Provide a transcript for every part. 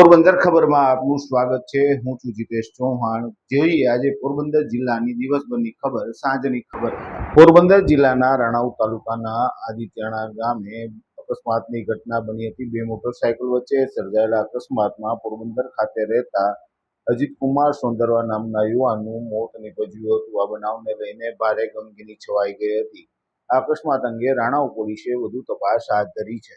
પોરબંદર ખબરમાં આપનું સ્વાગત છે. હું છું જીતેશ ચૌહાણ. જોઈએ આજે પોરબંદર જિલ્લાની દિવસભરની ખબર, સાંજની ખબર. પોરબંદર જિલ્લાના રાણાઉ તાલુકાના આદિત્યણા ગામે અકસ્માતની ઘટના બની હતી. બે મોટરસાયકલ વચ્ચે સર્જાયેલા અકસ્માતમાં પોરબંદર ખાતે રહેતા અજીત કુમાર સોંદરવા નામના યુવાનનું મોત નીપજ્યું હતું. આ બનાવને લઈને ભારે ગમગીની છવાઈ ગઈ હતી. આ અકસ્માત અંગે રાણાઉ પોલીસે વધુ તપાસ હાથ ધરી છે.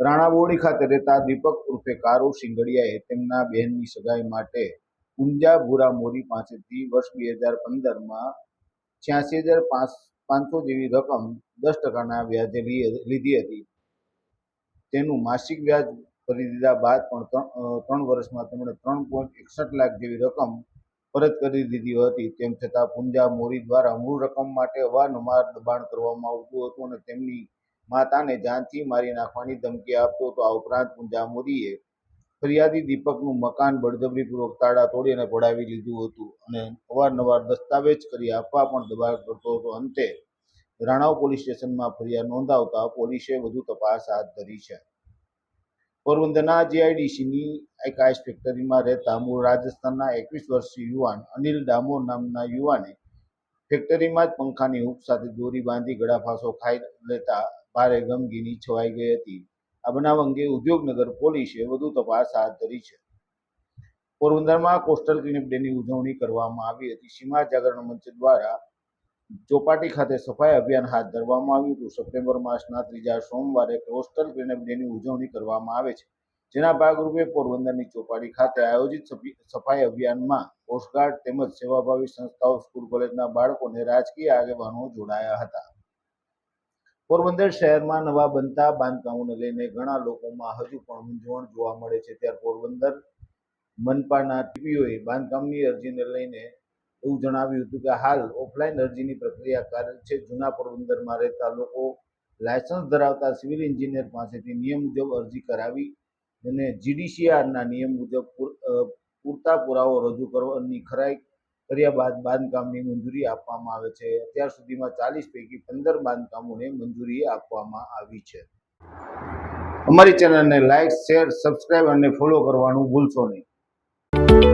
રાણાબોડી ખાતે રહેતા દીપક ઉર્ફે કારો સિંગડિયાએ તેમના બહેનની સગાઈ માટે કુંજા ભૂરા મોરી પાસેથી વર્ષ બે હજાર પંદરમાં છ્યાસી હજાર પાંચસો જેવી રકમ દસ ટકાના વ્યાજે લીધી હતી. તેનું માસિક વ્યાજ ભરી દીધા બાદ પણ ત્રણ વર્ષમાં તેમણે ત્રણ પોઈન્ટ એકસઠ લાખ જેવી રકમ પરત કરી દીધી હતી. તેમ છતાં પુંજા મોરી દ્વારા મૂળ રકમ માટે અવારનવાર દબાણ કરવામાં આવતું હતું અને તેમની માતાને જાનથી મારી નાખવાની ધમકી આપતો તો આ ઉપરાંત પુંજામુરીએ ફરિયાદી દીપકનું મકાન બળજબરીપૂર્વક તાળા તોડી અને પડાવી લીધું હતું અને અવારનવાર દસ્તાવેજ કરી આપવા પણ દબાણ કરતો હતો. અંતે રાણાવ પોલીસ સ્ટેશનમાં ફરિયાદ નોંધાવતા પોલીસે વધુ તપાસ હાથ ધરી છે. પોરબંદરના જીઆઈડીસીની એક આઈસ ફેક્ટરીમાં રહેતા મૂળ રાજસ્થાનના એકવીસ વર્ષીય યુવાન અનિલ ડામોર નામના યુવાને ફેક્ટરીમાં જ પંખાની હૂક સાથે દોરી બાંધી ગળાફાંસો ખાઈ લેતા ભારે ગમગીની છવાઈ ગઈ હતી. આ બનાવ અંગે ઉદ્યોગનગર પોલીસે વધુ તપાસ હાથ ધરી છે. પોરબંદરમાં કોસ્ટલ ક્લિનિક ડેની ઉજવણી કરવામાં આવી હતી. સીમા જાગરણ મંચ દ્વારા ચોપાટી ખાતે સફાઈ અભિયાન હાથ ધરવામાં આવ્યું હતું. સપ્ટેમ્બર માસના ત્રીજા સોમવારે કોસ્ટલ ક્લિનિક ડેની ઉજવણી કરવામાં આવે છે. જેના ભાગરૂપે પોરબંદરની ચોપાટી ખાતે આયોજિત સફાઈ અભિયાનમાં કોસ્ટગાર્ડ તેમજ સેવાભાવી સંસ્થાઓ, સ્કૂલ, કોલેજના બાળકોને રાજકીય આગેવાનો જોડાયા હતા. પોરબંદર શહેરમાં નવા બનતા બાંધકામોને લઈને ઘણા લોકોમાં હજુ પણ મૂંઝવણ જોવા મળે છે. ત્યારે પોરબંદર મનપાના ટીપીઓએ બાંધકામની અરજીને લઈને એવું જણાવ્યું હતું કે હાલ ઓફલાઈન અરજીની પ્રક્રિયા કાર્ય છે. જૂના પોરબંદરમાં રહેતા લોકો લાયસન્સ ધરાવતા સિવિલ એન્જિનિયર પાસેથી નિયમ મુજબ અરજી કરાવી અને જીડીસીઆરના નિયમ મુજબ પૂરતા પુરાવો રજૂ કરવાની ખરાઈ કર્યા બાદ બાંધકામની મંજૂરી આપવામાં આવે છે. અત્યાર સુધીમાં ચાલીસ પૈકી પંદર બાંધકામોને મંજૂરી આપવામાં આવી છે. અમારી ચેનલને લાઇક શેર, સબસ્ક્રાઇબ અને ફોલો કરવાનું ભૂલશો નહીં.